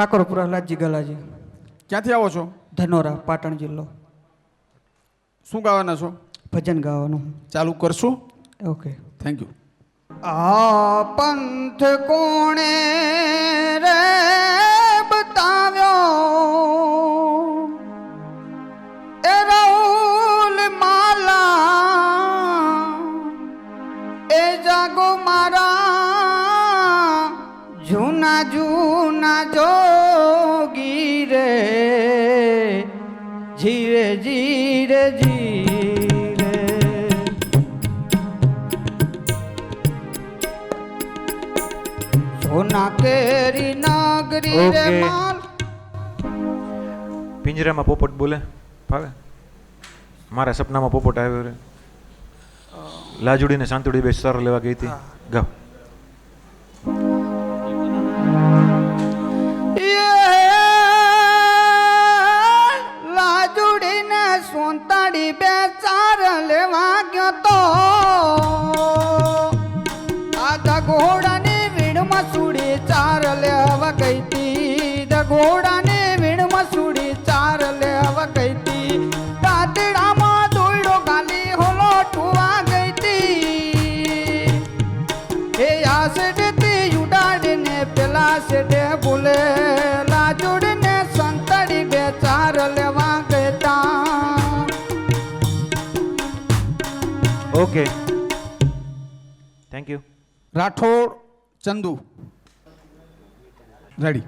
ઠાકોર પ્રહલાદજી ગલાજી. ક્યાંથી આવો છો? ધનોરા પાટણ જિલ્લો. શું ગાવાના છો? ભજન ગાવાનું. ચાલુ કરશું? ઓકે. થેન્ક યુ આ પંથ કોણે રે? જીરે જીરે જીરે સોના કેરી નાગરી રે માલ. પિંજરામાં પોપટ બોલે? ફાવે? મારા સપનામાં પોપટ આવ્યો રે. લાજુડીને શાંતુડી બે સર લેવા ગઈ હતી. ગાવ સોંતાડી બે ચાર લેવા ગયો તો આ ઘોડાની વીણમાં સુડી ચાર લેવા ગઈ તી ઘોડાની okay. Thank you Rathod Chandu. Ready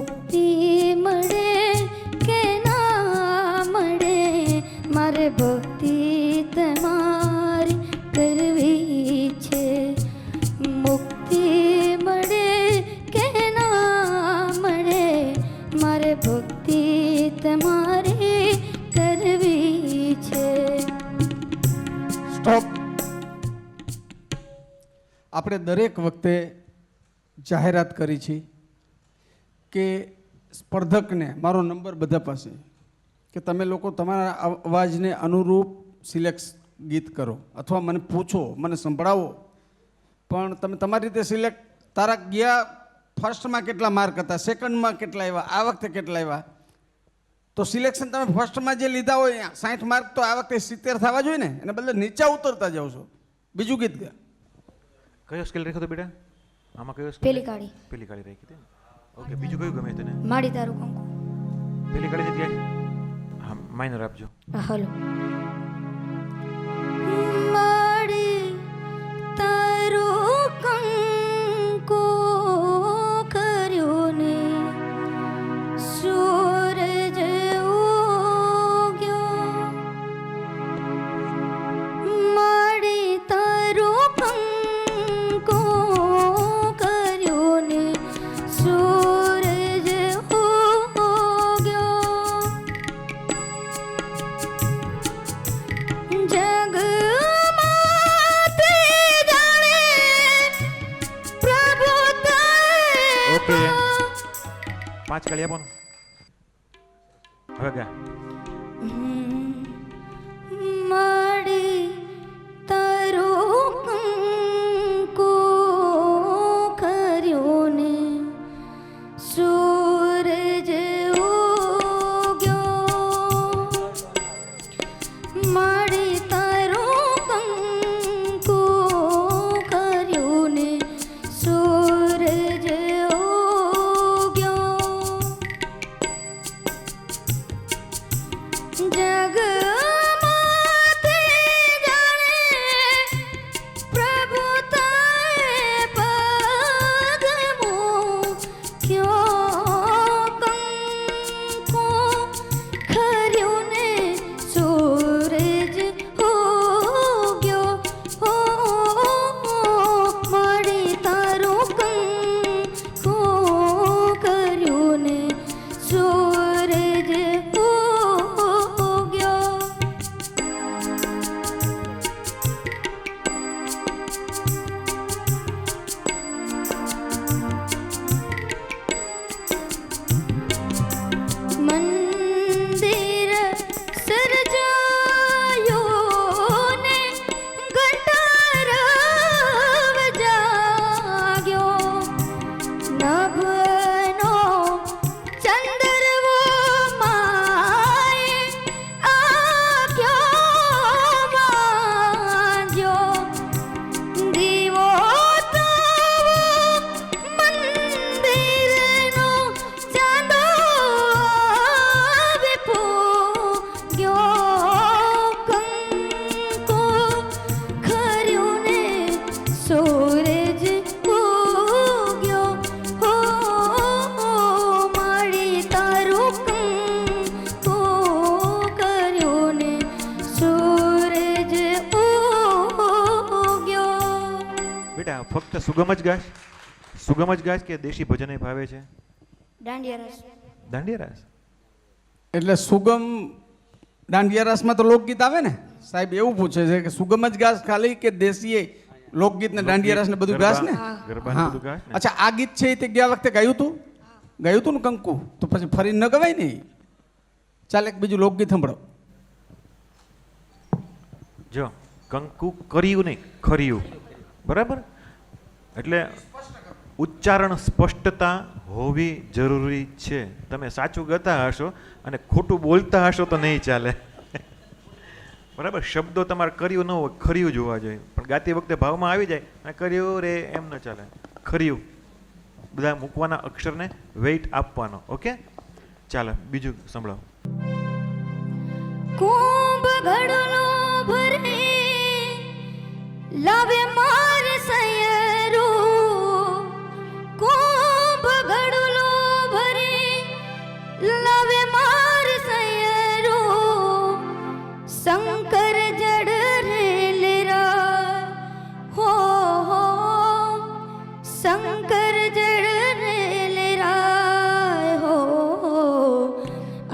મુક્તિ મળે કે ના મળે? મારે ભક્તિ તમારી કરવી છે. મુક્તિ મળે કે ના મળે? મારે ભક્તિ તમારી કરવી છે. સ્ટોપ. આપણે દરેક વખતે જાહેરાત કરી છે. કે સ્પર્ધકને મારો નંબર બધા પાસે કે તમે લોકો તમારા અવાજને અનુરૂપ સિલેક્ટ ગીત કરો અથવા મને પૂછો મને સંભળાવો. પણ તમે તમારી રીતે સિલેક્ટ તારા ગયા ફર્સ્ટમાં કેટલા માર્ક હતા સેકન્ડમાં કેટલા આવ્યા આ વખતે કેટલા આવ્યા? તો સિલેક્શન તમે ફર્સ્ટમાં જે લીધા હોય સાઠ માર્ક તો આ વખતે સિત્તેર થવા જોઈએ ને એને બદલે નીચા ઉતરતા જાઓ છો. બીજું ગીત ગયા કયો સ્કેલ રાખ્યો તો બેટા? આમાં કયો પેલી કાળી. પેલી કાળી રાખી હતી ને? ઓકે બીજું કયું ગમે તને? માડી તારું કંકુ. પેલી કાળી જગ્યાએ? હા માઇનર આપજો. હલો. पाचकडे पण. बघा સુગમ જ ગાશ સુગમ જ ગાશ કે દેશી ભજન ભાવે છે? દાંડિયા રસ. દાંડિયા રાસ? એટલે સુગમ દાંડિયા રાસમાં તો લોકગીત આવે ને? સાહેબ એવું પૂછે છે કે સુગમ જ ગાસ ખાલી કે દેશી લોકગીત ને? દાંડિયા રાસ ને બધું ગાશ ને? અચ્છા આ ગીત છે એ તે ગયા વખતે ગાયું તું? ગાયું તું ને કંકુ? તો પછી ફરી ન ગવાય ને? ચાલ એક બીજું લોકગીત સંભળો. જો કંકુ કર્યું નહીં ખર્યું. બરાબર? એટલે ઉચ્ચારણ સ્પષ્ટતા હોવી જરૂરી છે. તમે સાચું ગતા હશો અને ખોટું બોલતા હશો તો નહીં ચાલે. બરાબર? શબ્દો તમારે કર્યું ન હોય, ખર્યું જોવા જોઈએ. પણ ગાતી વખતે ભાવમાં આવી જાય અને કર્યું રે એમ ન ચાલે. ખર્યું. બધા મૂકવાના અક્ષરને વેઇટ આપવાનો. ઓકે? ચાલો, બીજું સંભળાવો. કુંભ ઘડલો ભરે, લાવે માર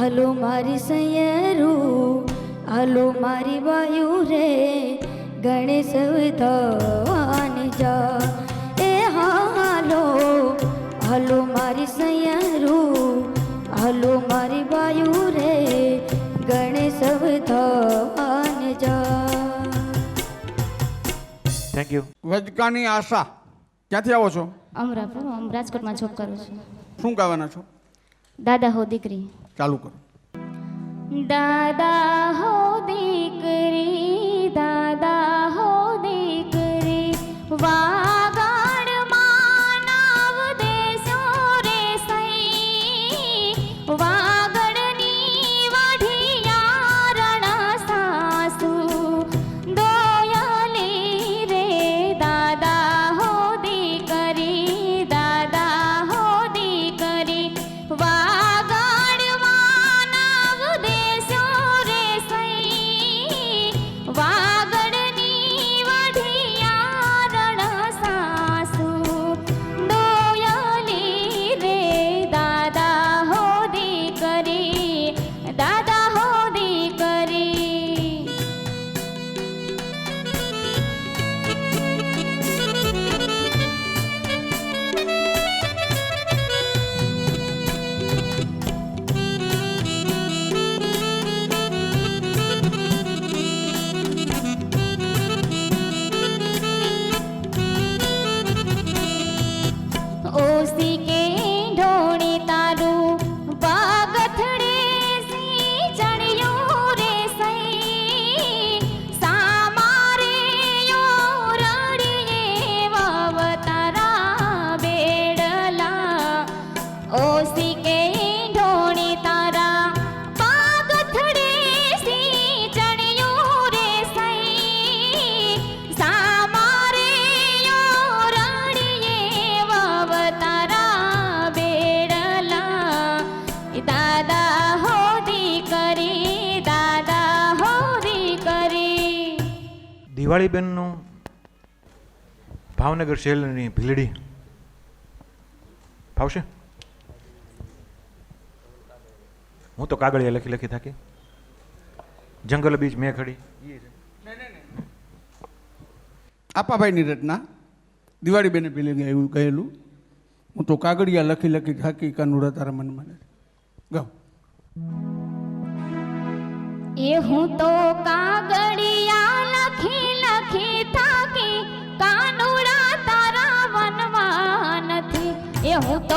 હાલો મારી સૈયરું હાલો મારી વાયુ રે ગણેશ ધવાન જા. એ હાલો હાલો મારી સૈયરું હાલો મારી વાયુ રે ગણેશ ધવાન જા. થેન્ક યુ વજકાની આશા ક્યાંથી આવો છો? અમરાપુર હું રાજકોટમાં જોબ કરું છું. શું ગાવાના છો? દાદા હો દીકરી. ચાલુ કરો. દાદા હો દીકરી દાદા હો દીકરી વાગડમાં દિવાળી બેનનું ભાવનગર શહેરની ભીલડી. ફાવશે હું તો કાગળિયા લખી લખી થાકી. જંગલ બીચ મેં ખડી. આપાભાઈની રચના. દિવાળી બેને પેલી એવું કહેલું હું તો કાગળિયા લખી લખી થાકી કાનુડા તારા મનમાં નથી. ગાઓ. એ હું તો કાગળિયા help